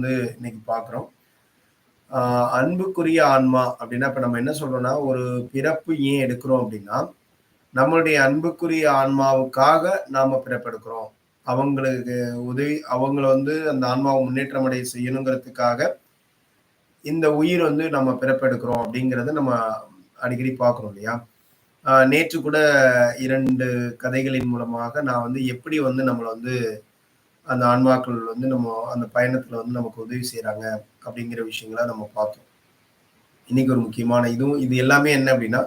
வந்து இன்னைக்கு பார்க்குறோம் அன்புக்குரிய ஆன்மா அப்படின்னா இப்போ நம்ம என்ன சொல்றோம்னா ஒரு பிறப்பு ஏன் எடுக்கிறோம் அப்படின்னா நம்மளுடைய அன்புக்குரிய ஆன்மாவுக்காக நாம பிறப்பெடுக்கிறோம். அவங்களுக்கு உதவி அவங்கள வந்து அந்த ஆன்மாவை முன்னேற்றம் அடைய செய்யணுங்கிறதுக்காக இந்த உயிர் வந்து நம்ம பிறப்பெடுக்கிறோம் அப்படிங்கிறத நம்ம அடிக்கடி பார்க்குறோம் இல்லையா? நேற்று கூட இரண்டு கதைகளின் மூலமாக நான் வந்து எப்படி வந்து நம்மளை வந்து அந்த ஆன்மாக்கள் வந்து நம்ம அந்த பயணத்துல வந்து நமக்கு உதவி செய்யறாங்க அப்படிங்கிற விஷயங்களை நம்ம பார்த்தோம். இன்னைக்கு ஒரு முக்கியமான இதுவும் இது எல்லாமே என்ன அப்படின்னா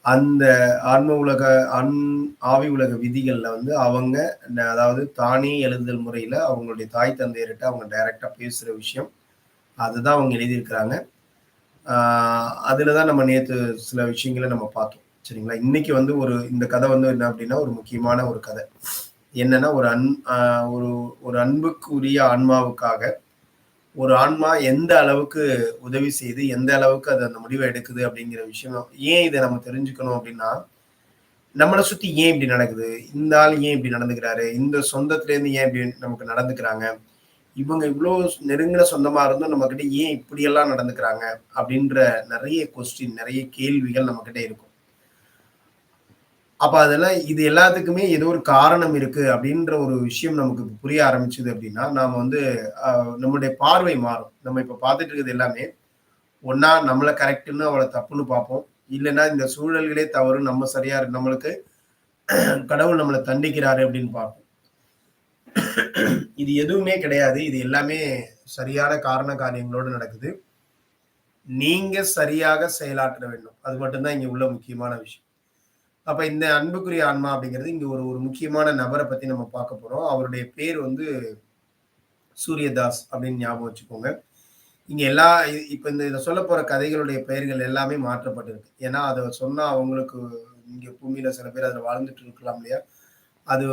அந்த ஆன்ம உலக அன் ஆவி உலக விதிகள்ல வந்து அவங்க அதாவது தானே எழுதுதல் முறையில அவங்களுடைய தாய் தந்தையர்கிட்ட அவங்க டைரக்டா பேசுற விஷயம். அதுதான் அவங்க எழுதியிருக்கிறாங்க. ஆஹ் அதுலதான் நம்ம நேற்று சில விஷயங்களை நம்ம பார்த்தோம். சரிங்களா? இன்னைக்கு வந்து ஒரு இந்த கதை வந்து என்ன அப்படின்னா ஒரு முக்கியமான ஒரு கதை. என்னன்னா ஒரு அன் ஒரு ஒரு அன்புக்கு உரிய ஆன்மாவுக்காக ஒரு ஆன்மா எந்த அளவுக்கு உதவி செய்து எந்த அளவுக்கு அது அந்த முடிவை எடுக்குது அப்படிங்கிற விஷயம் ஏன் இதை நம்ம தெரிஞ்சுக்கணும் அப்படின்னா நம்மளை சுத்தி ஏன் இப்படி நடக்குது? இந்த ஆள் ஏன் இப்படி நடந்துக்கிறாரு? இந்த சொந்தத்துலேருந்து ஏன் இப்படி நமக்கு நடந்துக்கிறாங்க? இவங்க இவ்வளோ நெருங்கின சொந்தமாக இருந்தும் நம்மக்கிட்ட ஏன் இப்படியெல்லாம் நடந்துக்கிறாங்க? அப்படின்ற நிறைய கொஸ்டின் நிறைய கேள்விகள் நம்மக்கிட்ட இருக்கும். அப்ப அதெல்லாம் இது எல்லாத்துக்குமே ஏதோ ஒரு காரணம் இருக்கு அப்படின்ற ஒரு விஷயம் நமக்கு புரிய ஆரம்பிச்சது அப்படின்னா நாம வந்து நம்மளுடைய பார்வை மாறும். நம்ம இப்ப பார்த்துட்டு இருக்கிறது எல்லாமே ஒன்னா நம்மளை கரெக்டுன்னு அவளை தப்புன்னு பார்ப்போம். இல்லைன்னா இந்த சூழல்களே தவறு நம்ம சரியா நம்மளுக்கு கடவுள் நம்மளை தண்டிக்கிறாரு அப்படின்னு பார்ப்போம். இது எதுவுமே கிடையாது. இது எல்லாமே சரியான காரண காரியங்களோடு நடக்குது. நீங்க சரியாக செயலாற்ற வேண்டும். அது மட்டும்தான் இங்க உள்ள முக்கியமான விஷயம். அப்ப இந்த அன்புக்குரிய ஆன்மா அப்படிங்கிறது இங்க ஒரு ஒரு முக்கியமான நபரை பத்தி நம்ம பார்க்க போறோம். அவருடைய பேர் வந்து சூரியதாஸ் அப்படின்னு ஞாபகம் வச்சுக்கோங்க. இங்க எல்லா இப்ப இந்த இதை சொல்ல போற கதைகளுடைய பெயர்கள் எல்லாமே மாற்றப்பட்டிருக்கு. ஏன்னா அதை சொன்னா அவங்களுக்கு இங்க பூமியில சில பேர் அதில் வாழ்ந்துட்டு இருக்கலாம் இல்லையா? அது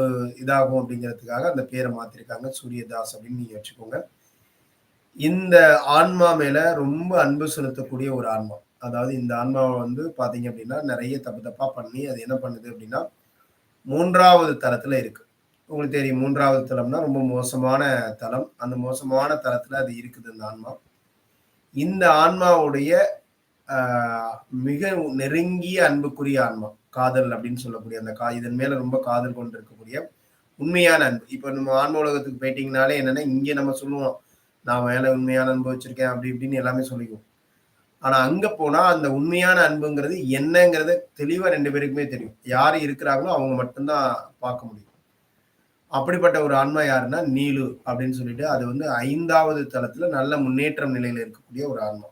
இதாகும் அப்படிங்கிறதுக்காக அந்த பேரை மாத்திருக்காங்க சூரியதாஸ் அப்படின்னு நீங்க வச்சுக்கோங்க. இந்த ஆன்மா மேல ரொம்ப அன்பு செலுத்தக்கூடிய ஒரு ஆன்மா. அதாவது இந்த ஆன்மாவை வந்து பார்த்தீங்க அப்படின்னா நிறைய தப்பு தப்பாக பண்ணி அது என்ன பண்ணுது அப்படின்னா மூன்றாவது தரத்தில் இருக்குது உங்களுக்கு தெரியும் மூன்றாவது தளம்னா ரொம்ப மோசமான தளம். அந்த மோசமான தளத்துல அது இருக்குது இந்த ஆன்மா. இந்த ஆன்மாவுடைய மிக நெருங்கிய அன்புக்குரிய ஆன்மா காதல் அப்படின்னு சொல்லக்கூடிய அந்த கா இதன் மேல ரொம்ப காதல் கொண்டு இருக்கக்கூடிய உண்மையான அன்பு. இப்போ நம்ம ஆன்ம உலகத்துக்கு போயிட்டீங்கனாலே என்னன்னா இங்கே நம்ம சொல்லுவோம் நான் மேல உண்மையான அன்பு வச்சிருக்கேன் அப்படி இப்படின்னு எல்லாமே சொல்லிக்குவோம். ஆனா அங்க போனா அந்த உண்மையான அன்புங்கிறது என்னங்கிறத தெளிவா ரெண்டு பேருக்குமே தெரியும். யார் இருக்கிறாங்களோ அவங்க மட்டும்தான் பார்க்க முடியும். அப்படிப்பட்ட ஒரு ஆன்மா யாருன்னா நீலு அப்படின்னு சொல்லிட்டு அது வந்து ஐந்தாவது தளத்துல நல்ல முன்னேற்றம் நிலையில இருக்கக்கூடிய ஒரு ஆன்மா.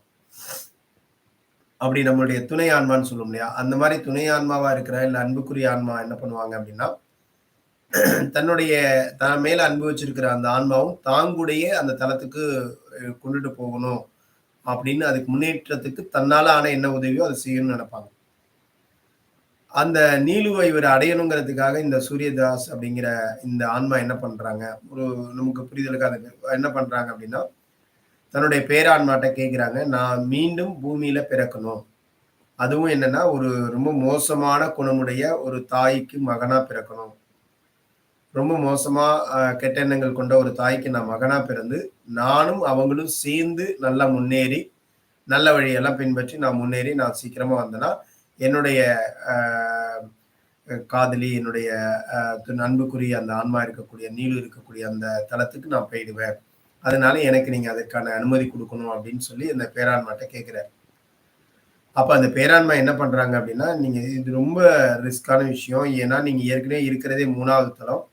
அப்படி நம்மளுடைய துணை ஆன்மான்னு சொல்லும் இல்லையா? அந்த மாதிரி துணை ஆன்மாவா இருக்கிற இல்ல அன்புக்குரிய ஆன்மா என்ன பண்ணுவாங்க அப்படின்னா தன்னுடைய தன் மேல அன்பு வச்சிருக்கிற அந்த ஆன்மாவும் தாங்குடைய அந்த தளத்துக்கு கொண்டுட்டு போகணும். அப்படின்னு அதுக்கு முன்னேற்றத்துக்கு தன்னால ஆன என்ன உதவியோ அதை செய்யணும்னு நினைப்பாங்க. அந்த நீலுவை இவர் அடையணுங்கிறதுக்காக இந்த சூரியதாஸ் அப்படிங்கிற இந்த ஆன்மா என்ன பண்றாங்க? ஒரு நமக்கு புரிதலுக்கு அது என்ன பண்றாங்க அப்படின்னா தன்னுடைய பேரான்மாட்ட கேட்குறாங்க நான் மீண்டும் பூமியில பிறக்கணும். அதுவும் என்னன்னா ஒரு ரொம்ப மோசமான குணமுடைய ஒரு தாய்க்கு மகனா பிறக்கணும். ரொம்ப மோசமா கெட்ட எண்ணங்கள் கொண்ட ஒரு தாய்க்கு நான் மகனா பிறந்து நானும் அவங்களும் சேர்ந்து நல்லா முன்னேறி நல்ல வழியெல்லாம் பின்பற்றி நான் முன்னேறி நான் சீக்கிரமா வந்தேன்னா என்னுடைய காதலி என்னுடைய அன்புக்குரிய அந்த ஆன்மா இருக்கக்கூடிய நீளு இருக்கக்கூடிய அந்த தளத்துக்கு நான் போயிடுவேன். அதனால எனக்கு நீங்க அதற்கான அனுமதி கொடுக்கணும் அப்படின்னு சொல்லி அந்த பேராண்மாட்ட கேட்கிறார் அப்ப அந்த பேராண்மை என்ன பண்றாங்க அப்படின்னா நீங்க இது ரொம்ப ரிஸ்கான விஷயம். ஏன்னா நீங்க ஏற்கனவே இருக்கிறதே மூணாவது தளம்.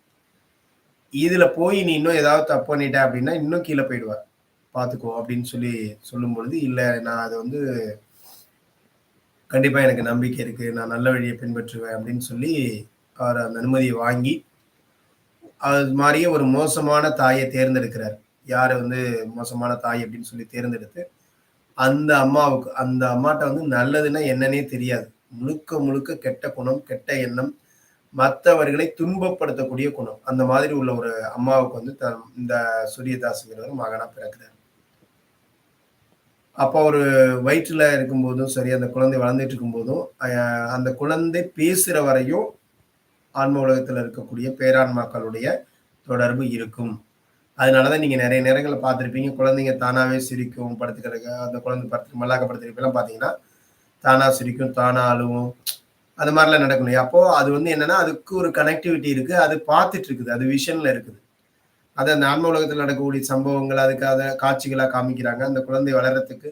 இதுல போய் நீ இன்னும் ஏதாவது தப்பு பண்ணிட்ட அப்படின்னா இன்னும் கீழே போயிடுவ. பாத்துக்கோ அப்படின்னு சொல்லி சொல்லும் பொழுது இல்ல நான் அதை வந்து கண்டிப்பா எனக்கு நம்பிக்கை இருக்கு. நான் நல்ல வழியை பின்பற்றுவேன் அப்படின்னு சொல்லி அவர் அந்த அனுமதியை வாங்கி அது மாதிரியே ஒரு மோசமான தாயை தேர்ந்தெடுக்கிறார். யாரை வந்து மோசமான தாய் அப்படின்னு சொல்லி தேர்ந்தெடுத்து அந்த அம்மாவுக்கு அந்த அம்மாட்ட வந்து நல்லதுன்னா என்னன்னே தெரியாது. முழுக்க முழுக்க கெட்ட குணம் கெட்ட எண்ணம் மற்றவர்களை துன்பப்படுத்தக்கூடிய குணம். அந்த மாதிரி உள்ள ஒரு அம்மாவுக்கு வந்து இந்த சூரியதாசுங்கிறவர் மகனா பிறக்கிறார். அப்போ ஒரு வயிற்றுல இருக்கும்போதும் சரி அந்த குழந்தை வளர்ந்துட்டு இருக்கும்போதும் அந்த குழந்தை பேசுற வரையும் ஆன்ம உலகத்துல இருக்கக்கூடிய பேரான்மாக்களுடைய தொடர்பு இருக்கும். அதனாலதான் நீங்க நிறைய நேரங்களில் பார்த்துருப்பீங்க குழந்தைங்க தானாவே சிரிக்கும் படுத்துக்கிறதுக்கு அந்த குழந்தை படுத்து மல்லாக்க படுத்துருப்பெல்லாம் பார்த்தீங்கன்னா தானா சிரிக்கும் தானா அழுவும் அது மாதிரிலாம் நடக்கும் இல்லையா அப்போ அது வந்து என்னன்னா அதுக்கு ஒரு கனெக்டிவிட்டி இருக்கு. அது பார்த்துட்டு இருக்குது அது விஷன்ல இருக்குது. அது அந்த ஆன்ம உலகத்தில் நடக்கக்கூடிய சம்பவங்கள் அதுக்கு அதை காமிக்கிறாங்க. அந்த குழந்தை வளர்றதுக்கு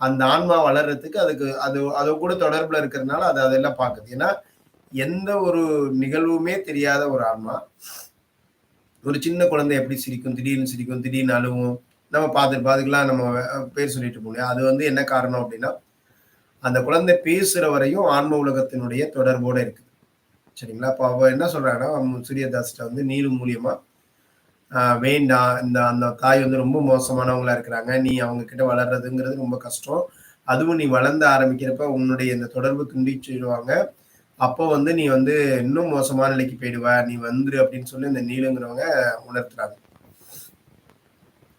அந்த ஆன்மா வளர்றதுக்கு அதுக்கு அது அது கூட தொடர்புல இருக்கிறதுனால அது அதெல்லாம் பார்க்குது. ஏன்னா எந்த ஒரு நிகழ்வுமே தெரியாத ஒரு ஆன்மா ஒரு சின்ன குழந்தை எப்படி சிரிக்கும்? திடீர்னு சிரிக்கும் திடீர்னு அழுவும். நம்ம பார்த்துட்டு அதுக்கெல்லாம் நம்ம பேர் சொல்லிட்டு போனோம் அது வந்து என்ன காரணம் அப்படின்னா அந்த குழந்தை பேசுற வரையும் ஆன்ம உலகத்தினுடைய தொடர்போட இருக்குது சரிங்களா? அப்போ அவ என்ன சொல்றாங்கன்னா சூரியதாஸ்ட வந்து நீலு மூலியமா வேண்டாம் இந்த அந்த தாய் வந்து ரொம்ப மோசமானவங்களா இருக்கிறாங்க. நீ அவங்க கிட்ட வளர்றதுங்கிறது ரொம்ப கஷ்டம். அதுவும் நீ வளர்ந்து ஆரம்பிக்கிறப்ப உன்னுடைய இந்த தொடர்பு துண்டிச்சுடுவாங்க. அப்போ வந்து நீ வந்து இன்னும் மோசமான நிலைக்கு போயிடுவ. நீ வந்துரு அப்படின்னு சொல்லி இந்த நீலுங்கிறவங்க உணர்த்துறாங்க.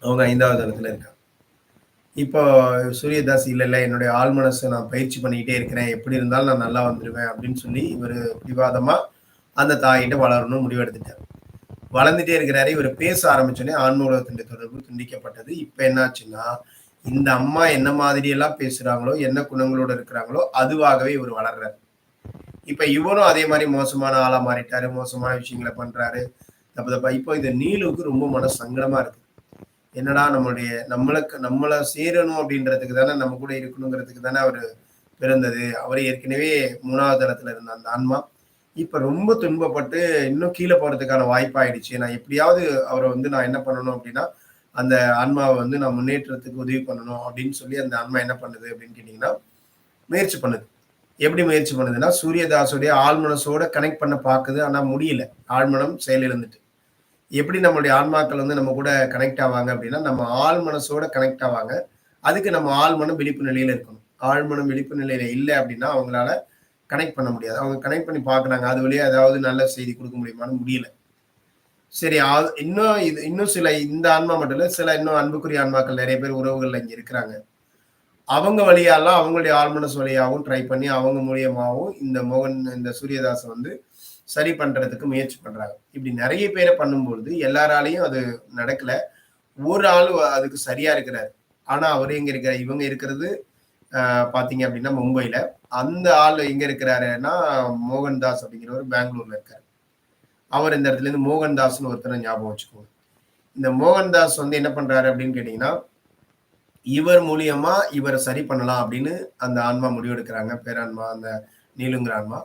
அவங்க ஐந்தாவது இடத்துல இருக்காங்க. இப்போ சூரியதாஸ் இல்லை இல்லை என்னுடைய ஆள் மனசை நான் பயிற்சி பண்ணிக்கிட்டே இருக்கிறேன். எப்படி இருந்தாலும் நான் நல்லா வந்துடுவேன் அப்படின்னு சொல்லி இவர் விவாதமாக அந்த தாயிட்ட வளரணும்னு முடிவெடுத்துட்டார். வளர்ந்துட்டே இருக்கிறாரு. இவர் பேச ஆரம்பிச்சோடனே ஆன்ம உலகத்தின் தொடர்பு துண்டிக்கப்பட்டது. இப்போ என்னாச்சுன்னா இந்த அம்மா என்ன மாதிரி எல்லாம் என்ன குணங்களோடு இருக்கிறாங்களோ அதுவாகவே இவர் வளர்றாரு. இப்போ இவரும் அதே மாதிரி மோசமான ஆளாக மாறிட்டாரு. மோசமான விஷயங்களை பண்ணுறாரு தப்பு தப்பா. இப்போ இது நீலுக்கு ரொம்ப மன சங்கடமாக இருக்குது என்னடா நம்மளுடைய நம்மளுக்கு நம்மளை சேரணும் அப்படின்றதுக்கு தானே நம்ம கூட இருக்கணுங்கிறதுக்கு தானே அவர் பிறந்தது. அவர் ஏற்கனவே மூணாவது தளத்துல இருந்த அந்த ஆன்மா. இப்ப ரொம்ப துன்பப்பட்டு இன்னும் கீழே போறதுக்கான வாய்ப்பாயிடுச்சு. நான் எப்படியாவது அவரை வந்து நான் என்ன பண்ணணும் அப்படின்னா அந்த ஆன்மாவை வந்து நான் முன்னேற்றத்துக்கு உதவி பண்ணணும் அப்படின்னு சொல்லி அந்த ஆன்மா என்ன பண்ணுது அப்படின்னு கேட்டீங்கன்னா முயற்சி பண்ணுது. எப்படி முயற்சி பண்ணுதுன்னா சூரியதாசோடைய ஆழ்மனசோட கனெக்ட் பண்ண பார்க்குது. ஆனா முடியல. ஆழ்மனம் செயலிழந்துட்டு. எப்படி நம்மளுடைய ஆன்மாக்கள் வந்து நம்ம கூட கனெக்ட் ஆவாங்க அப்படின்னா நம்ம ஆள் மனசோட கனெக்ட் ஆவாங்க. அதுக்கு நம்ம ஆழ்மனம் விழிப்பு நிலையில இருக்கணும். ஆழ்மனம் விழிப்பு நிலையில இல்லை அப்படின்னா அவங்களால கனெக்ட் பண்ண முடியாது. அவங்க கனெக்ட் பண்ணி பார்க்குறாங்க. அது வழியே ஏதாவது நல்ல செய்தி கொடுக்க முடியுமான்னு முடியல. சரி இன்னும் இது இன்னும் சில இந்த ஆன்மா மட்டும் இல்லை சில இன்னும் அன்புக்குரிய ஆன்மாக்கள் நிறைய பேர் உறவுகள்ல இங்க இருக்கிறாங்க. அவங்க வழியாலாம் அவங்களுடைய ஆழ்மனஸ் வழியாகவும் ட்ரை பண்ணி அவங்க மூலியமாகவும் இந்த மோகன் இந்த சூரியதாஸ் வந்து சரி பண்றதுக்கு முயற்சி பண்றாங்க. இப்படி நிறைய பேரை பண்ணும்பொழுது எல்லாராலையும் அது நடக்கல. ஒரு ஆள் அதுக்கு சரியா இருக்கிறாரு. ஆனா அவர் எங்க இருக்கிறார் இவங்க இருக்கிறது பாத்தீங்க அப்படின்னா மும்பையில. அந்த ஆள் எங்க இருக்கிறாருன்னா மோகன்தாஸ் அப்படிங்கிறவர் பெங்களூர்ல இருக்காரு. அவர் இந்த இடத்துல இருந்து மோகன்தாஸ்னு ஒருத்தர் ஞாபகம் வச்சுக்கோங்க. இந்த மோகன்தாஸ் வந்து என்ன பண்றாரு அப்படின்னு கேட்டீங்கன்னா இவர் மூலியமா இவரை சரி பண்ணலாம் அப்படின்னு அந்த ஆன்மா முடிவெடுக்கிறாங்க. பேரான்மா அந்த நீலுங்கிற ஆன்மா.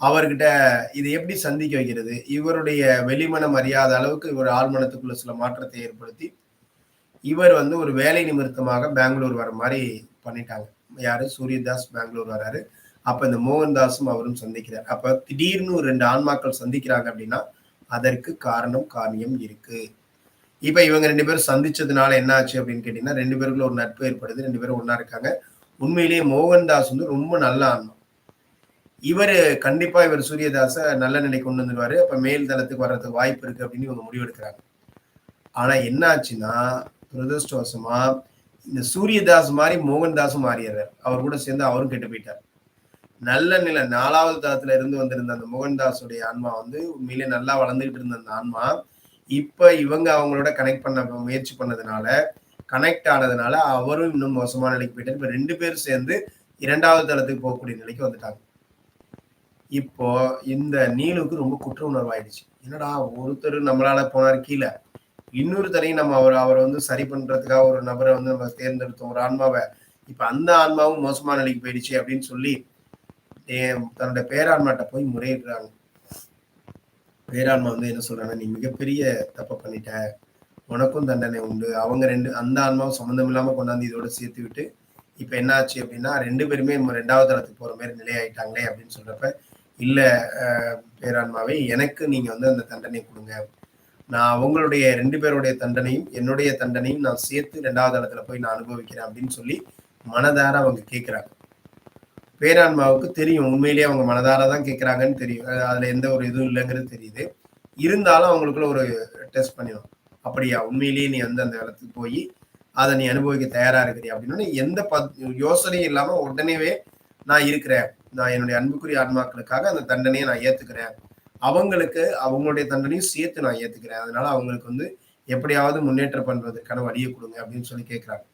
அவர்கிட்ட இதை எப்படி சந்திக்க வைக்கிறது? இவருடைய வெளிமனம் அறியாத அளவுக்கு இவர் ஆழ்மனத்துக்குள்ள சில மாற்றத்தை ஏற்படுத்தி இவர் வந்து ஒரு வேலை நிமித்தமாக பெங்களூர் வர மாதிரி பண்ணிட்டாங்க. யாரு? சூரியதாஸ் பெங்களூர் வராரு. அப்ப இந்த மோகன்தாஸும் அவரும் சந்திக்கிறார். அப்ப திடீர்னு ஒரு ரெண்டு ஆன்மாக்கள் சந்திக்கிறாங்க அப்படின்னா அதற்கு காரணம் காரியம் இருக்கு. இப்ப இவங்க ரெண்டு பேரும் சந்திச்சதுனால என்ன ஆச்சு அப்படின்னு கேட்டீங்கன்னா ரெண்டு பேருக்குள்ள ஒரு நட்பு ஏற்படுது. ரெண்டு பேரும் ஒன்னா இருக்காங்க. உண்மையிலேயே மோகன்தாஸ் வந்து ரொம்ப நல்ல ஆன்மா. இவர் கண்டிப்பா இவர் சூரியதாச நல்ல நிலை கொண்டு வந்துருவாரு. அப்ப மேல் தளத்துக்கு வர்றதுக்கு வாய்ப்பு இருக்கு அப்படின்னு இவங்க முடிவெடுக்கிறாங்க. ஆனா என்ன ஆச்சுன்னா துரதிருஷ்டவசமா இந்த சூரியதாஸ் மாதிரி மோகன்தாஸும் மாறிடுறார். அவர் கூட சேர்ந்து அவரும் கெட்டு போயிட்டார். நல்ல நிலை நாலாவது தளத்துல இருந்து வந்திருந்த அந்த மோகன்தாஸுடைய ஆன்மா வந்து உண்மையிலே நல்லா வளர்ந்துகிட்டு இருந்த அந்த ஆன்மா இப்ப இவங்க அவங்களோட கனெக்ட் பண்ண முயற்சி பண்ணதுனால கனெக்ட் ஆனதுனால அவரும் இன்னும் மோசமான நிலைக்கு போயிட்டார். இப்ப ரெண்டு பேரும் சேர்ந்து இரண்டாவது தளத்துக்கு போகக்கூடிய நிலைக்கு வந்துட்டாங்க. இப்போ இந்த நீலுக்கு ரொம்ப குற்ற உணர்வு ஆயிடுச்சு என்னடா ஒருத்தர் நம்மளால போனார் கீழே. இன்னொரு தரையும் நம்ம அவர் அவரை வந்து சரி பண்றதுக்காக ஒரு நபரை வந்து நம்ம தேர்ந்தெடுத்தோம். ஒரு ஆன்மாவை. இப்ப அந்த ஆன்மாவும் மோசமான நிலைக்கு போயிடுச்சு அப்படின்னு சொல்லி தன்னுடைய பேரான்மாட்ட போய் முறையிடுறாங்க. பேரான்மா வந்து என்ன சொல்றாங்க நீ மிகப்பெரிய தப்ப பண்ணிட்ட. உனக்கும் தண்டனை உண்டு. அவங்க ரெண்டு அந்த ஆன்மாவும் சம்மந்தம் இல்லாம கொண்டாந்து இதோட சேர்த்து விட்டு இப்ப என்ன ஆச்சு அப்படின்னா ரெண்டு பேருமே ரெண்டாவது தளத்துக்கு போற மாதிரி நிலையாயிட்டாங்களே அப்படின்னு சொல்றப்ப இல்லை பேரான்மாவை எனக்கு நீங்கள் வந்து அந்த தண்டனை கொடுங்க. நான் அவங்களுடைய ரெண்டு பேருடைய தண்டனையும் என்னுடைய தண்டனையும் நான் சேர்த்து ரெண்டாவது இடத்துல போய் நான் அனுபவிக்கிறேன் அப்படின்னு சொல்லி மனதார அவங்க கேட்குறாங்க பேரான்மாவுக்கு தெரியும். உண்மையிலேயே அவங்க மனதார தான் கேட்குறாங்கன்னு தெரியும். அதில் எந்த ஒரு இதுவும் இல்லைங்கிறது தெரியுது. இருந்தாலும் அவங்களுக்குள்ள ஒரு டெஸ்ட் பண்ணிடும் அப்படியா? உண்மையிலேயே நீ வந்து அந்த இடத்துக்கு போய் அதை நீ அனுபவிக்க தயாராக இருக்கிறியா? அப்படின்னு எந்த பத் யோசனையும் இல்லாமல் உடனேவே நான் இருக்கிறேன். நான் என்னுடைய அன்புக்குரிய ஆன்மாக்களுக்காக அந்த தண்டனையை நான் ஏத்துக்கிறேன். அவங்களுக்கு அவங்களுடைய தண்டனையும் சேர்த்து நான் ஏத்துக்கிறேன். அதனால அவங்களுக்கு வந்து எப்படியாவது முன்னேற்றம் பண்றதுக்கான வழியை கொடுங்க அப்படின்னு சொல்லி கேட்கிறாங்க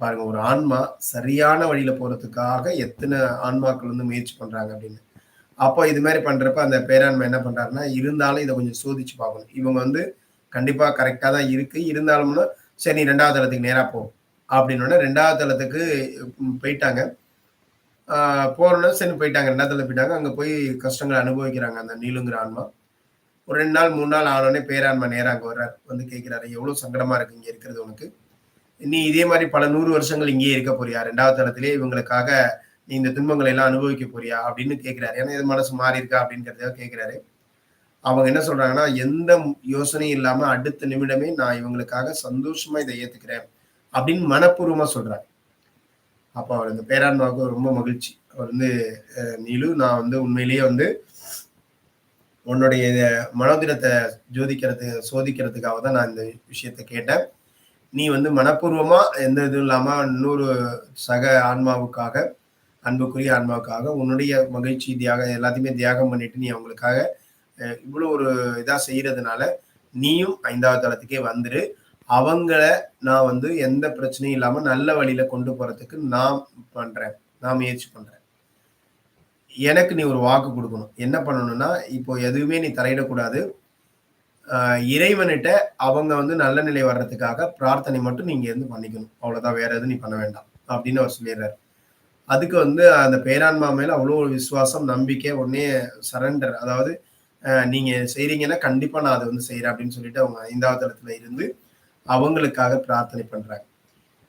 பாருங்க ஒரு ஆன்மா சரியான வழியில போறதுக்காக எத்தனை ஆன்மாக்கள் வந்து முயற்சி பண்றாங்க அப்படின்னு. அப்போ இது மாதிரி பண்றப்ப அந்த பேராண்மை என்ன பண்றாருன்னா இருந்தாலும் இதை கொஞ்சம் சோதிச்சு பார்க்கணும். இவங்க வந்து கண்டிப்பா கரெக்டா தான் இருக்கு. இருந்தாலும்னா சரி நீ ரெண்டாவது தளத்துக்கு நேரா போ. அப்படின்னு ரெண்டாவது தளத்துக்கு போயிட்டாங்க. போறோம்னா சரி போயிட்டாங்க. ரெண்டாவது போயிட்டாங்க. அங்கே போய் கஷ்டங்களை அனுபவிக்கிறாங்க அந்த நீலுங்கிற ஆன்மா. ஒரு ரெண்டு நாள் மூணு நாள் ஆனோடனே பேரான்மா நேரம் அங்கே வர்றார். வந்து கேட்குறாரு எவ்வளோ சங்கடமாக இருக்குது இங்கே இருக்கிறது உனக்கு. நீ இதே மாதிரி பல நூறு வருஷங்கள் இங்கேயே இருக்க போறியா? ரெண்டாவது தளத்திலே இவங்களுக்காக நீ இந்த துன்பங்களை எல்லாம் அனுபவிக்க போறியா? அப்படின்னு கேட்கிறாரு ஏன்னா இது மனசு மாறி இருக்கா? அப்படின்றத கேட்கிறாரு அவங்க என்ன சொல்றாங்கன்னா எந்த யோசனையும் இல்லாம அடுத்த நிமிடமே நான் இவங்களுக்காக சந்தோஷமா இதை ஏத்துக்கிறேன். அப்படின்னு மனப்பூர்வமா சொல்கிறேன் அப்போ அவர் இந்த பேரான்மாவுக்கு ரொம்ப மகிழ்ச்சி. அவர் வந்து நீலு நான் வந்து உண்மையிலேயே வந்து உன்னுடைய மனோதிரத்தை ஜோதிக்கிறதுக்கு சோதிக்கிறதுக்காக தான் நான் இந்த விஷயத்த கேட்டேன். நீ வந்து மனப்பூர்வமா எந்த இதுவும் இல்லாம இன்னொரு சக ஆன்மாவுக்காக அன்புக்குரிய ஆன்மாவுக்காக உன்னுடைய மகிழ்ச்சி தியாகம் எல்லாத்தையுமே தியாகம் பண்ணிட்டு நீ அவங்களுக்காக இவ்வளோ ஒரு இதாக செய்யறதுனால நீயும் ஐந்தாவது தளத்துக்கே வந்துரு. அவங்கள நான் வந்து எந்த பிரச்சனையும் இல்லாம நல்ல வழியில கொண்டு போறதுக்கு நான் பண்றேன். நான் முயற்சி பண்றேன். எனக்கு நீ ஒரு வாக்கு கொடுக்கணும். என்ன பண்ணணும்னா இப்போ எதுவுமே நீ தலையிடக்கூடாது. இறைவன்கிட்ட அவங்க வந்து நல்ல நிலை வர்றதுக்காக பிரார்த்தனை மட்டும் நீங்க இருந்து பண்ணிக்கணும். அவ்வளவுதான். வேற எதுவும் நீ பண்ண வேண்டாம். அப்படின்னு அவர் சொல்லிடுறாரு. அதுக்கு வந்து அந்த பேரான்மா மேல அவ்வளோ ஒரு விசுவாசம் நம்பிக்கை உடனே சரண்டர் அதாவது நீங்க செய்றீங்கன்னா கண்டிப்பா நான் அதை வந்து செய்யறேன் அப்படின்னு சொல்லிட்டு அவங்க ஐந்தாவது இடத்துல இருந்து அவங்களுக்காக பிரார்த்தனை பண்றாங்க.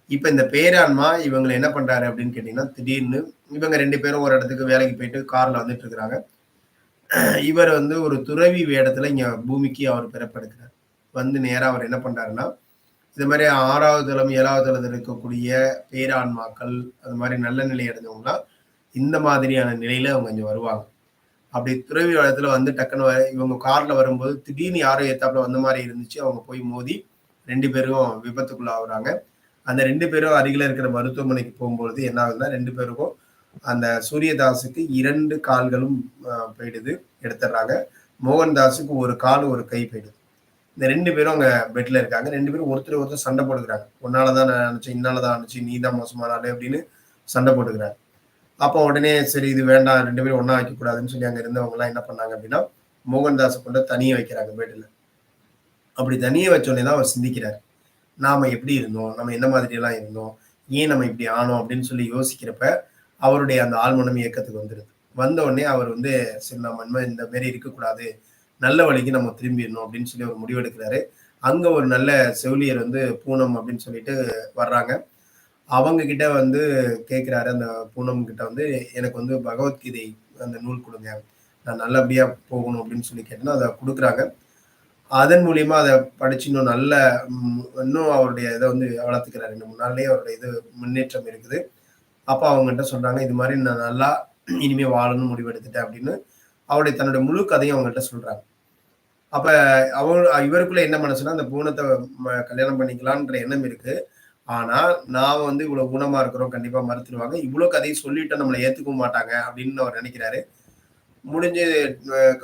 இப்ப இந்த பேரான்மா இவங்களை என்ன பண்றாரு அப்படின்னு கேட்டீங்கன்னா திடீர்னு இவங்க ரெண்டு பேரும் ஒரு இடத்துக்கு வேலைக்கு போயிட்டு கார்ல வந்துட்டு இருக்கிறாங்க. இவர் வந்து ஒரு துறவி வேடத்துல இங்க பூமிக்கு அவர் பிறப்படுக்கிறார் வந்து நேரா அவர் என்ன பண்றாருன்னா இது மாதிரி ஆறாவது தளம் ஏழாவது தளத்தில் இருக்கக்கூடிய பேரான்மாக்கள் அது மாதிரி நல்ல நிலை அடைஞ்சவங்களாம் இந்த மாதிரியான நிலையில அவங்க இங்க வருவாங்க. அப்படி துறவி வளத்துல வந்து டக்குன்னு இவங்க கார்ல வரும்போது திடீர்னு யாரும் ஏத்தாப்புல வந்த மாதிரி இருந்துச்சு. அவங்க போய் மோதி ரெண்டு பேரும் விபத்துக்குள்ள ஆகுறாங்க அந்த ரெண்டு பேரும் அருகில் இருக்கிற மருத்துவமனைக்கு போகும்பொழுது என்ன ஆகுதுன்னா ரெண்டு பேருக்கும் அந்த சூரியதாஸுக்கு இரண்டு கால்களும் போயிடுது எடுத்துடுறாங்க. மோகன்தாஸுக்கு ஒரு கால் ஒரு கை போயிடுது. இந்த ரெண்டு பேரும் அங்கே பெட்டில் இருக்காங்க. ரெண்டு பேரும் ஒருத்தர் ஒருத்தர் சண்டை போட்டுக்கிறாங்க. உன்னாலதான் நான் நினச்சேன் இன்னால தான் நினச்சி நீ தான் மோசமானாலே அப்படின்னு சண்டை போட்டுக்கிறாங்க. அப்போ உடனே சரி இது வேண்டாம் ரெண்டு பேரும் ஒன்றா வைக்கக்கூடாதுன்னு சொல்லி அங்கே இருந்தவங்கலாம் என்ன பண்ணாங்க அப்படின்னா மோகன்தாஸை கொண்டு தனியாக வைக்கிறாங்க பெட்டில் அப்படி தனியே வச்சோடனே தான் அவர் சிந்திக்கிறார். நாம எப்படி இருந்தோம்? நம்ம என்ன மாதிரியெல்லாம் இருந்தோம்? ஏன் நம்ம இப்படி ஆனோம்? அப்படின்னு சொல்லி யோசிக்கிறப்ப அவருடைய அந்த ஆழ்மனம் இயக்கத்துக்கு வந்துடுது வந்த உடனே அவர் வந்து சரி நம்ம இந்த மாரி இருக்கக்கூடாது. நல்ல வழிக்கு நம்ம திரும்பிடணும். அப்படின்னு சொல்லி ஒரு முடிவெடுக்கிறாரு. அங்க ஒரு நல்ல செவிலியர் வந்து பூனம் அப்படின்னு சொல்லிட்டு வர்றாங்க. அவங்க கிட்ட வந்து கேட்குறாரு அந்த பூனம் கிட்ட வந்து எனக்கு வந்து பகவத்கீதை அந்த நூல் கொடுங்க. நான் நல்லபடியாக போகணும். அப்படின்னு சொல்லி கேட்டேன்னா அதை கொடுக்குறாங்க. அதன் மூலியமா அதை படிச்சு இன்னும் நல்ல இன்னும் அவருடைய இதை வந்து வளர்த்துக்கிறாரு. இந்த முன்னாலே அவருடைய இது முன்னேற்றம் இருக்குது. அப்போ அவங்ககிட்ட சொல்றாங்க இது மாதிரி நான் நல்லா இனிமே வாழணும்னு முடிவெடுத்துட்டேன் அப்படின்னு அவருடைய தன்னுடைய முழு கதையும் அவங்கள்ட்ட சொல்றாங்க. அப்ப அவங்க இவருக்குள்ள என்ன மனசுனா அந்த பூனத்தை கல்யாணம் பண்ணிக்கலான்ற எண்ணம் இருக்கு. ஆனா நான் வந்து இவ்வளவு ஊனமா இருக்கிறோம் கண்டிப்பா மறுத்துருவாங்க இவ்வளவு கதையை சொல்லிட்டு நம்மளை ஏத்துக்க மாட்டாங்க அப்படின்னு அவர் நினைக்கிறாரு. முடிஞ்சு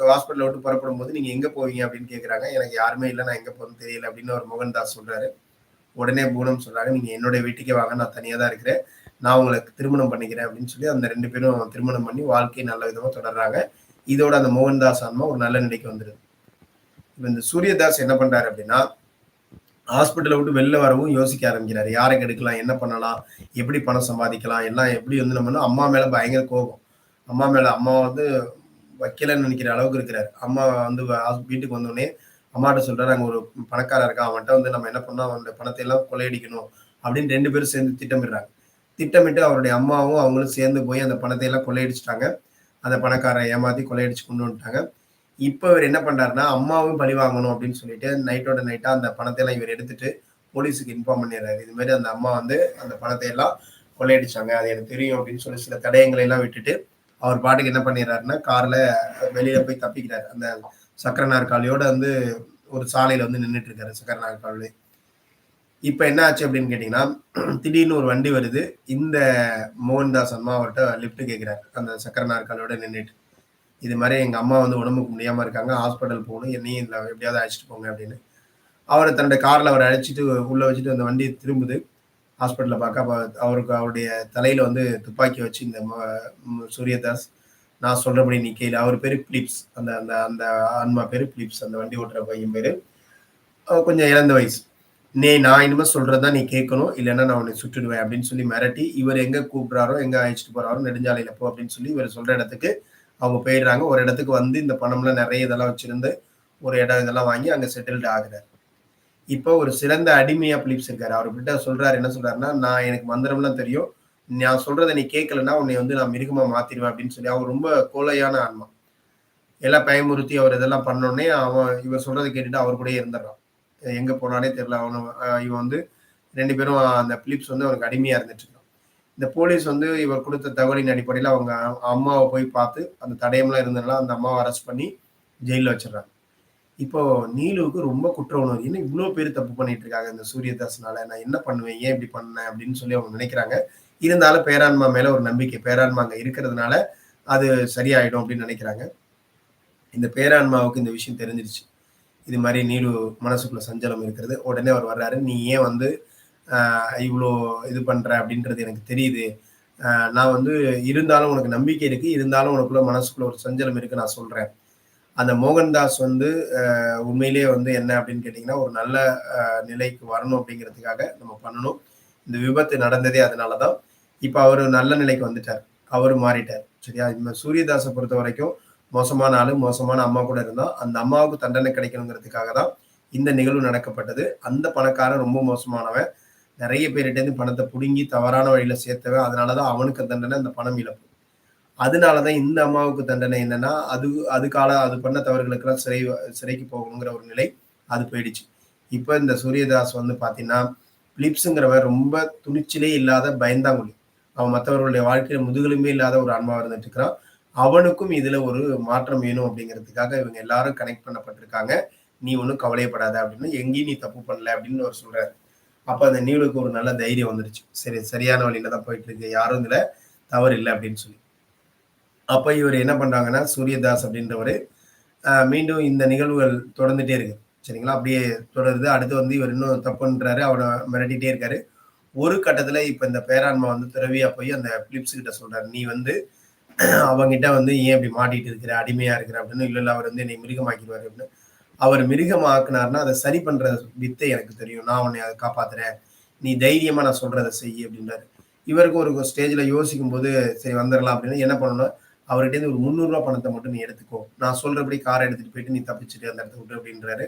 ஹாஸ்பிட்டல் விட்டு புறப்படும் போது நீங்க எங்க போவீங்க அப்படின்னு கேக்குறாங்க. எனக்கு யாருமே இல்லை நான் எங்க போகணும் தெரியல அப்படின்னு ஒரு மோகன்தாஸ் சொல்றாரு. உடனே பூனம் சொல்றாங்க நீங்க என்னுடைய வீட்டுக்கே வாங்க நான் தனியா தான் இருக்கிறேன். நான் உங்களுக்கு திருமணம் பண்ணிக்கிறேன் அப்படின்னு சொல்லி அந்த ரெண்டு பேரும் திருமணம் பண்ணி வாழ்க்கையை நல்ல விதமா தொடர்றாங்க. இதோட அந்த மோகன்தாஸ் ஆன்மா ஒரு நல்ல நிலைக்கு வந்துருது. இப்போ இந்த சூரியதாஸ் என்ன பண்றாரு அப்படின்னா ஹாஸ்பிட்டலை விட்டு வெளில வரவும் யோசிக்க ஆரம்பிக்கிறாரு. யாரை கெடுக்கலாம் என்ன பண்ணலாம் எப்படி பணம் சம்பாதிக்கலாம் எல்லாம் எப்படி வந்து நம்ம அம்மா மேல பயங்கர கோபம். அம்மா மேல அம்மா வந்து வைக்கலன்னு நினைக்கிற அளவுக்கு இருக்கிறார். அம்மா வந்து வீட்டுக்கு வந்தோடனே அம்மாட்ட சொல்றாரு அங்கே ஒரு பணக்காரர் இருக்கான் அவன்கிட்ட வந்து நம்ம என்ன பண்ணோம் அந்த பணத்தை எல்லாம் கொள்ளையடிக்கணும் அப்படின்னு ரெண்டு பேரும் சேர்ந்து திட்டமிடுறாங்க. திட்டமிட்டு அவருடைய அம்மாவும் அவங்களும் சேர்ந்து போய் அந்த பணத்தை எல்லாம் கொள்ளையடிச்சிட்டாங்க. அந்த பணக்காரரை ஏமாத்தி கொள்ளையடிச்சு கொண்டு வந்துட்டாங்க. இப்போ இவர் என்ன பண்றாருன்னா அம்மாவும் பழி வாங்கணும் அப்படின்னு சொல்லிட்டு நைட்டோட நைட்டா அந்த பணத்தை எல்லாம் இவர் எடுத்துட்டு போலீஸுக்கு இன்ஃபார்ம் பண்ணிடுறாரு. இது மாதிரி அந்த அம்மா வந்து அந்த பணத்தை எல்லாம் கொள்ளையடிச்சாங்க. அது எனக்கு தெரியும் அப்படின்னு சொல்லி சில தடயங்களை எல்லாம் விட்டுட்டு அவர் பாட்டுக்கு என்ன பண்ணிடுறாருன்னா கார்ல வெளியில போய் தப்பிக்கிறாரு. அந்த சக்கர நாற்காலியோட வந்து ஒரு சாலையில வந்து நின்றுட்டு இருக்காரு சக்கர நாற்காலி இப்ப என்ன ஆச்சு அப்படின்னு கேட்டீங்கன்னா திடீர்னு ஒரு வண்டி வருது. இந்த மோகன்தாஸ் அம்மா அவர்கிட்ட லிப்ட் கேட்கிறாரு அந்த சக்கர நாற்காலியோட நின்றுட்டு இது மாதிரி எங்க அம்மா வந்து உடம்புக்கு முடியாம இருக்காங்க. ஹாஸ்பிட்டல் போகணும். என்னையும் இதுல எப்படியாவது அழைச்சிட்டு போங்க அப்படின்னு. அவரை தன்னுடைய காரில் அவரை அழைச்சிட்டு உள்ளே வச்சுட்டு அந்த வண்டி திரும்புது. ஹாஸ்பிட்டலில் பார்க்க அவருக்கு அவருடைய தலையில் வந்து துப்பாக்கி வச்சு இந்த சூரியதாஸ் நான் சொல்கிறபடி நீ கேள் அவர் பேர் பிலிப்ஸ். அந்த அந்த அந்த ஆன்மா பேர் பிலிப்ஸ். அந்த வண்டி ஓட்டுற பையன் பேர். கொஞ்சம் இழந்த வயசு. நீ நான் இனிமேல் சொல்கிறது தான் நீ கேட்கணும். இல்லைன்னா நான் உன்னை சுட்டுடுவேன். அப்படின்னு சொல்லி மிரட்டி இவர் எங்கே கூப்பிட்றாரோ எங்கே அழைச்சிட்டு போகிறாரோ நெடுஞ்சாலையில் போ அப்படின்னு சொல்லி இவர் சொல்கிற இடத்துக்கு அவங்க போயிடுறாங்க. ஒரு இடத்துக்கு வந்து இந்த பணம்லாம் நிறைய இதெல்லாம் வச்சுருந்து ஒரு இடம் இதெல்லாம் வாங்கி அங்கே செட்டில்டு ஆகுறாரு. இப்போ ஒரு சிறந்த அடிமையா பிலிப்ஸ் இருக்காரு அவர் கிட்ட சொல்றாரு என்ன சொல்றாருன்னா நான் எனக்கு மந்திரம்லாம் தெரியும். நான் சொல்றதை நீ கேட்கலன்னா உன்னை வந்து நான் மிருகமா மாத்திடுவேன் அப்படின்னு சொல்லி அவர் ரொம்ப கோலையான ஆன்மா. எல்லாம் பயமுறுத்தி அவர் இதெல்லாம் பண்ணோடனே அவன் இவர் சொல்றதை கேட்டுட்டு அவர் கூட இருந்துடுறான். எங்க போனானே தெரியல அவனு இவன் வந்து ரெண்டு பேரும் அந்த பிலிப்ஸ் வந்து அவனுக்கு அடிமையா இருந்துட்டு இருக்கான். இந்த போலீஸ் வந்து இவர் கொடுத்த தகவலின் அடிப்படையில் அவங்க அம்மாவை போய் பார்த்து அந்த தடயம்லாம் இருந்ததுனால அந்த அம்மாவை அரெஸ்ட் பண்ணி ஜெயிலில் வச்சிடறாங்க. இப்போ நீலுவுக்கு ரொம்ப குற்ற உணர்வு. என்ன இவ்வளோ பேர் தப்பு பண்ணிட்டு இருக்காங்க இந்த சூரியதாஸ்னால? நான் என்ன பண்ணுவேன்? ஏன் இப்படி பண்ணேன்? அப்படின்னு சொல்லி அவங்க நினைக்கிறாங்க. இருந்தாலும் பேரான்மா மேல ஒரு நம்பிக்கை. பேரான்மா அங்க இருக்கிறதுனால அது சரியாயிடும் அப்படின்னு நினைக்கிறாங்க. இந்த பேரான்மாவுக்கு இந்த விஷயம் தெரிஞ்சிருச்சு. இது மாதிரி நீலு மனசுக்குள்ள சஞ்சலம் இருக்கிறது. உடனே அவர் வர்றாரு. நீ ஏன் வந்து இவ்வளோ இது பண்ற? அப்படின்றது எனக்கு தெரியுது. நான் வந்து இருந்தாலும் உனக்கு நம்பிக்கை இருக்கு. இருந்தாலும் உனக்குள்ள மனசுக்குள்ள ஒரு சஞ்சலம் இருக்கு. நான் சொல்றேன். அந்த மோகன்தாஸ் வந்து உண்மையிலேயே வந்து என்ன அப்படின்னு கேட்டிங்கன்னா ஒரு நல்ல நிலைக்கு வரணும் அப்படிங்கிறதுக்காக நம்ம பண்ணணும். இந்த விபத்து நடந்ததே அதனால தான் இப்போ அவர் நல்ல நிலைக்கு வந்துட்டார். அவர் மாறிட்டார். சரியா? இந்த சூரியதாஸை பொறுத்த வரைக்கும் மோசமான ஆளு மோசமான அம்மா கூட இருந்தால் அந்த அம்மாவுக்கு தண்டனை கிடைக்கணுங்கிறதுக்காக தான் இந்த நிகழ்வு நடக்கப்பட்டது. அந்த பணக்காரன் ரொம்ப மோசமானவன். நிறைய பேர்கிட்டேருந்து பணத்தை பிடுங்கி தவறான வழியில் சேர்த்தவன். அதனாலதான் அவனுக்கு தண்டனை அந்த பணம் இழப்பு. அதனாலதான் இந்த அம்மாவுக்கு தண்டனை என்னன்னா அது அதுக்கால அது பண்ண தவறுகளுக்கெல்லாம் சிறை சிறைக்கு போகணுங்கிற ஒரு நிலை அது போயிடுச்சு. இப்ப இந்த சூரியதாஸ் வந்து பாத்தீங்கன்னா பிலிப்ஸுங்கிறவன் ரொம்ப துணிச்சலே இல்லாத பயந்தாங்குழி. அவன் மற்றவர்களுடைய வாழ்க்கையில முதுகெலும்பே இல்லாத ஒரு அன்பாக இருந்துட்டு இருக்கிறான். அவனுக்கும் இதுல ஒரு மாற்றம் வேணும் அப்படிங்கிறதுக்காக இவங்க எல்லாரும் கனெக்ட் பண்ணப்பட்டிருக்காங்க. நீ ஒன்றும் கவலையப்படாத அப்படின்னு எங்கேயும் நீ தப்பு பண்ணல அப்படின்னு அவர் சொல்றாரு. அப்ப அந்த நீளுக்கு ஒரு நல்ல தைரியம் வந்துருச்சு. சரி சரியான வழியில தான் போயிட்டு இருக்கு. யாரும் இதுல தவறு இல்லை அப்படின்னு சொல்லி. அப்போ இவர் என்ன பண்ணுறாங்கன்னா சூரியதாஸ் அப்படின்றவர் மீண்டும் இந்த நிகழ்வுகள் தொடர்ந்துட்டே இருக்கு. சரிங்களா? அப்படியே தொடருது. அடுத்து வந்து இவர் இன்னும் தப்புன்றாரு அவரை மிரட்டிகிட்டே இருக்காரு. ஒரு கட்டத்துல இப்ப இந்த பேரான்மா வந்து துறவியா போய் அந்த பிலிப்ஸ் கிட்ட சொல்றாரு. நீ வந்து அவங்கிட்ட வந்து ஏன் இப்படி மாட்டிட்டு இருக்கிற? அடிமையா இருக்கிற? அப்படின்னு. இல்லை அவர் வந்து என்னை மிருகமாக்கிடுவாரு. அப்படின்னு. அவர் மிருகமாக்குனாருன்னா அதை சரி பண்ற வித்தை எனக்கு தெரியும். நான் உன்னை அதை காப்பாத்துறேன். நீ தைரியமா நான் சொல்றதை செய் அப்படின்றாரு. இவருக்கு ஒரு ஸ்டேஜ்ல யோசிக்கும் போது சரி வந்துடலாம் அப்படின்னு. என்ன பண்ணணும்? அவர்கிட்ட ஒரு முந்நூறுரூவா பணத்தை மட்டும் நீ எடுத்துக்கோ. நான் சொல்றபடி காரை எடுத்துட்டு போயிட்டு நீ தப்பிச்சுட்டு அந்த இடத்த விட்டு அப்படின்றாரு.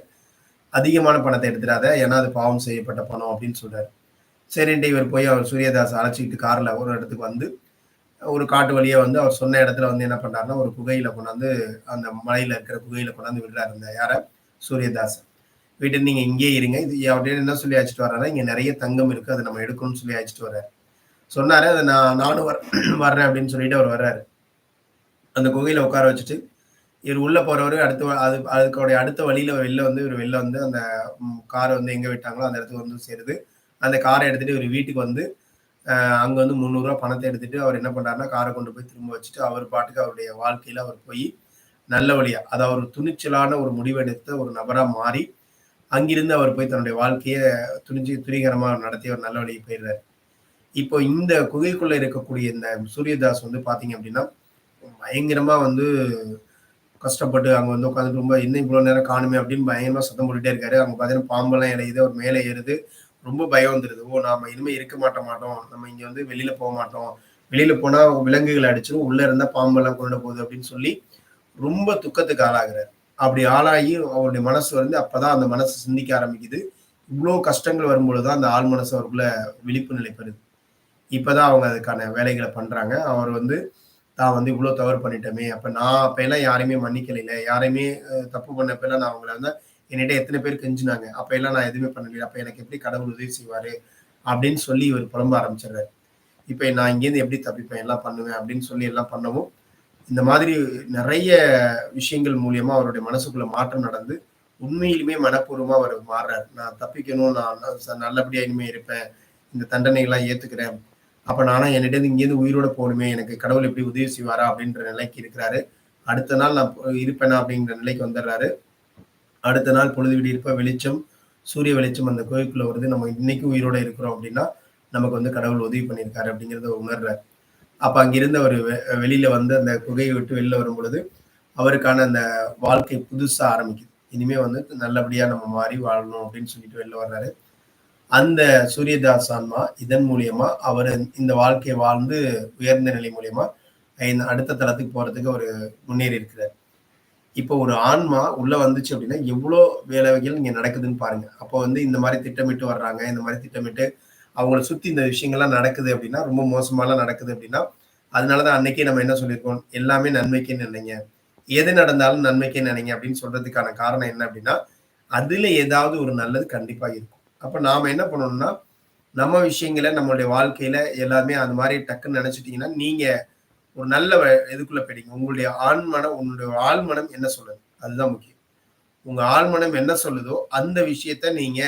அதிகமான பணத்தை எடுத்துடாத ஏன்னா அது பாவம் செய்யப்பட்ட பணம் அப்படின்னு சொல்றாரு. சரின்ட்டு இவர் போய் அவர் சூரியதாஸ் அழைச்சிக்கிட்டு கார்ல ஒரு இடத்துக்கு வந்து ஒரு காட்டு வழியை வந்து அவர் சொன்ன இடத்துல வந்து என்ன பண்ணாருன்னா ஒரு குகையில கொண்டாந்து அந்த மலையில இருக்கிற குகையில கொண்டாந்து விடுறாரு இந்த யார? சூரியதாஸ் வீட்டு நீங்க இங்கே இருங்க. இது அப்படின்னு என்ன சொல்லி அழைச்சிட்டு வர்றாரு இங்க நிறைய தங்கம் இருக்கு அதை நம்ம எடுக்கணும்னு சொல்லி அழைச்சிட்டு வர்றாரு. சொன்னாரு அதை நான் நானும் வர்றேன் அப்படின்னு சொல்லிட்டு அவர் வர்றாரு. அந்த குகையில உட்கார வச்சுட்டு இவர் உள்ள போறவரு அடுத்த அது அதுக்கோடைய அடுத்த வழியில வெளில வந்து இவர் வெளில வந்து அந்த காரை வந்து எங்க விட்டாங்களோ அந்த இடத்துக்கு வந்து சேருது. அந்த காரை எடுத்துட்டு இவர் வீட்டுக்கு வந்து அங்க வந்து முந்நூறுரூவா பணத்தை எடுத்துட்டு அவர் என்ன பண்றாருன்னா காரை கொண்டு போய் திரும்ப வச்சுட்டு அவர் பாட்டுக்கு அவருடைய வாழ்க்கையில அவர் போய் நல்ல வழியா அதாவது ஒரு துணிச்சலான ஒரு முடிவெடுத்த ஒரு நபரா மாறி அங்கிருந்து அவர் போய் தன்னுடைய வாழ்க்கையை துணிச்சு துணிகரமாக நடத்தி அவர் நல்ல வழியை போயிடுறாரு. இப்போ இந்த குகைக்குள்ள இருக்கக்கூடிய இந்த சூரியதாஸ் வந்து பாத்தீங்க அப்படின்னா பயங்கரமா வந்து கஷ்டப்பட்டு அங்க வந்து உட்காந்து ரொம்ப இன்னும் இவ்வளவு நேரம் காணுமே அப்படின்னு பயங்கரமா சத்தம் போட்டுட்டே இருக்காரு. அவங்க பாத்தீங்கன்னா பாம்பெல்லாம் இலையுது அவர் மேலே ஏறுது. ரொம்ப பயம் வந்துருது. ஓ நாம இனிமே இருக்க மாட்ட மாட்டோம். நம்ம இங்க வந்து வெளியில போக மாட்டோம். வெளியில போனா விலங்குகள் அடிச்சிடும் உள்ள இருந்தா பாம்பெல்லாம் கொண்டு போகுது அப்படின்னு சொல்லி ரொம்ப துக்கத்துக்கு ஆளாகிறார். அப்படி ஆளாகி அவருடைய மனசு வந்து அப்பதான் அந்த மனசு சிந்திக்க ஆரம்பிக்குது. இவ்வளோ கஷ்டங்கள் வரும்பொழுதுதான் அந்த ஆள் மனசு அவருக்குள்ள விழிப்பு நிலை பெறுது இப்பதான் அவங்க அதுக்கான வேலைகளை பண்றாங்க. அவர் வந்து தான் வந்து இவ்வளோ தவறு பண்ணிட்டோமே. அப்போ நான் அப்போ எல்லாம் யாரையுமே மன்னிக்கல யாரையுமே தப்பு பண்ணப்பெல்லாம் நான் அவங்கள வந்து என்கிட்ட எத்தனை பேர் கெஞ்சினாங்க. அப்போ எல்லாம் நான் எதுவுமே பண்ணலையே அப்போ எனக்கு எப்படி கடவுள் உதவி செய்வார் அப்படின்னு சொல்லி இவர் புலம்ப ஆரம்பிச்சிடுறாரு. இப்போ நான் இங்கேருந்து எப்படி தப்பிப்பேன்? எல்லாம் பண்ணுவேன் அப்படின்னு சொல்லி எல்லாம் பண்ணவும் இந்த மாதிரி நிறைய விஷயங்கள் மூலியமா அவருடைய மனசுக்குள்ள மாற்றம் நடந்து உண்மையிலுமே மனப்பூர்வமா அவர் மாறுறாரு. நான் தப்பிக்கணும் நான் நல்லபடியா இனிமே இருப்பேன். இந்த தண்டனைகள்லாம் ஏத்துக்கிறேன். அப்ப நானும் என்கிட்ட இங்கேருந்து உயிரோட போகணுமே எனக்கு கடவுள் எப்படி உதவி செய்வாரா அப்படின்ற நிலைக்கு இருக்கிறாரு. அடுத்த நாள் நான் இருப்பேனா அப்படிங்கிற நிலைக்கு வந்துடுறாரு. அடுத்த நாள் பொழுது விடி இருப்ப வெளிச்சம் சூரிய வெளிச்சம் அந்த கோயிலுக்குள்ள வருது. நம்ம இன்னைக்கு உயிரோட இருக்கிறோம் அப்படின்னா நமக்கு வந்து கடவுள் உதவி பண்ணியிருக்காரு அப்படிங்கிறத உணர்றாரு. அப்ப அங்கிருந்து அவர் வெளியில வந்து அந்த குகையை விட்டு வெளில வரும் பொழுது அவருக்கான அந்த வாழ்க்கை புதுசா ஆரம்பிக்குது. இனிமே வந்து நல்லபடியா நம்ம மாறி வாழணும் அப்படின்னு சொல்லிட்டு வெளில வர்றாரு. அந்த சூரியதாஸ் ஆன்மா இதன் மூலியமா அவர் இந்த வாழ்க்கையை வாழ்ந்து உயர்ந்த நிலை மூலியமா அடுத்த தளத்துக்கு போறதுக்கு ஒரு முன்னேறி இருக்கிறார். இப்போ ஒரு ஆன்மா உள்ள வந்துச்சு அப்படின்னா எவ்வளோ வேலைகள் இங்க நடக்குதுன்னு பாருங்க. அப்போ வந்து இந்த மாதிரி திட்டமிட்டு வர்றாங்க இந்த மாதிரி திட்டமிட்டு அவங்கள சுத்தி இந்த விஷயங்கள்லாம் நடக்குது அப்படின்னா ரொம்ப மோசமாலாம் நடக்குது அப்படின்னா அதனாலதான் அன்னைக்கே நம்ம என்ன சொல்லியிருக்கோம்? எல்லாமே நன்மைக்கே நினைங்க எது நடந்தாலும் நன்மைக்கே நினைங்க அப்படின்னு சொல்றதுக்கான காரணம் என்ன அப்படின்னா அதுல ஏதாவது ஒரு நல்லது கண்டிப்பா இருக்கும். அப்ப நாம என்ன பண்ணணும்னா நம்ம விஷயங்களை நம்மளுடைய வாழ்க்கையில எல்லாமே அது மாதிரி டக்குன்னு நினைச்சிட்டீங்கன்னா நீங்க ஒரு நல்ல இதுக்குள்ள போயிட்டீங்க. உங்களுடைய ஆண்மனம் உங்களுடைய ஆழ்மனம் என்ன சொல்லுது? அதுதான் முக்கியம். உங்க ஆழ்மனம் என்ன சொல்லுதோ அந்த விஷயத்த நீங்க